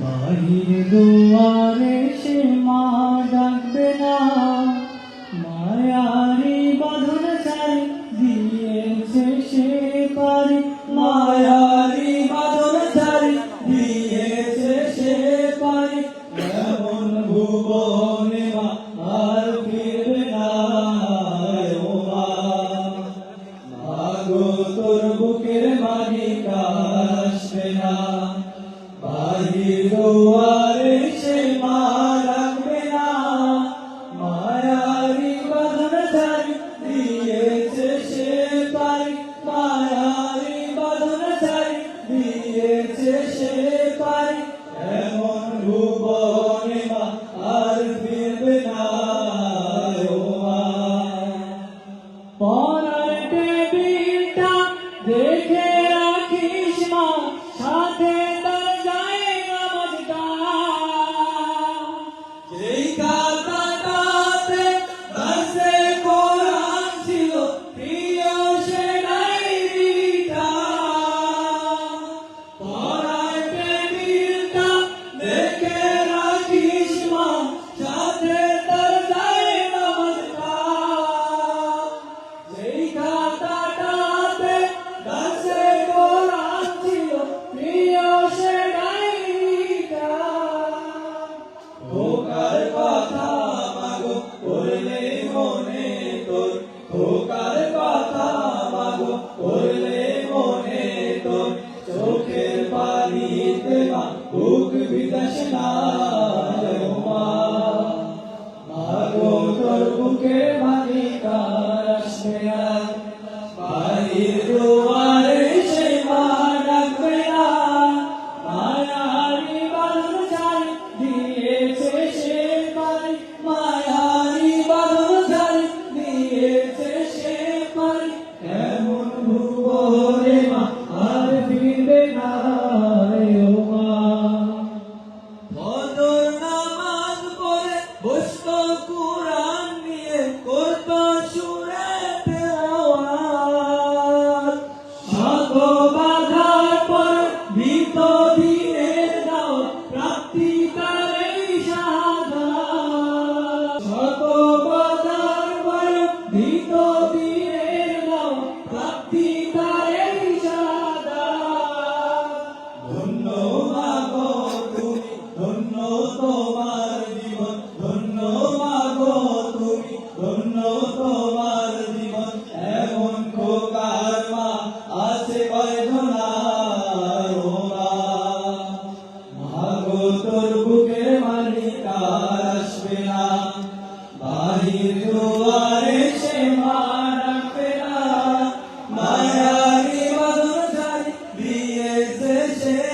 বাড়ির দুয়ারে সে মা I ধন্য মাগো তুমি ধন্য তোমার জীবন ধন্য মাগো তুমি ধন্য তোমার জীবন এমন খোকার মা আছে বৈধনা মাগো তোর বুকে মালিকার আসবে না বাড়ির দুয়ারে সে মা মায়ারি মধুর দিয়ে সে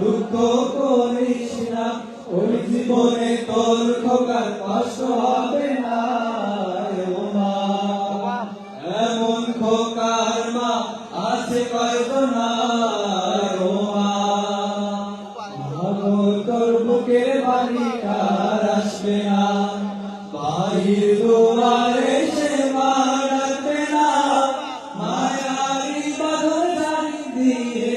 দুঃখ করিস না, ওই জীবনে তোর খোকার কষ্ট হবে না, এমন খোকার মা আছে কয়ত না তোর বুকের বাড়ি কার আসবে না, বাহির দুয়ারে সে মারাতে না, মায়ারি বাধন দিয়ে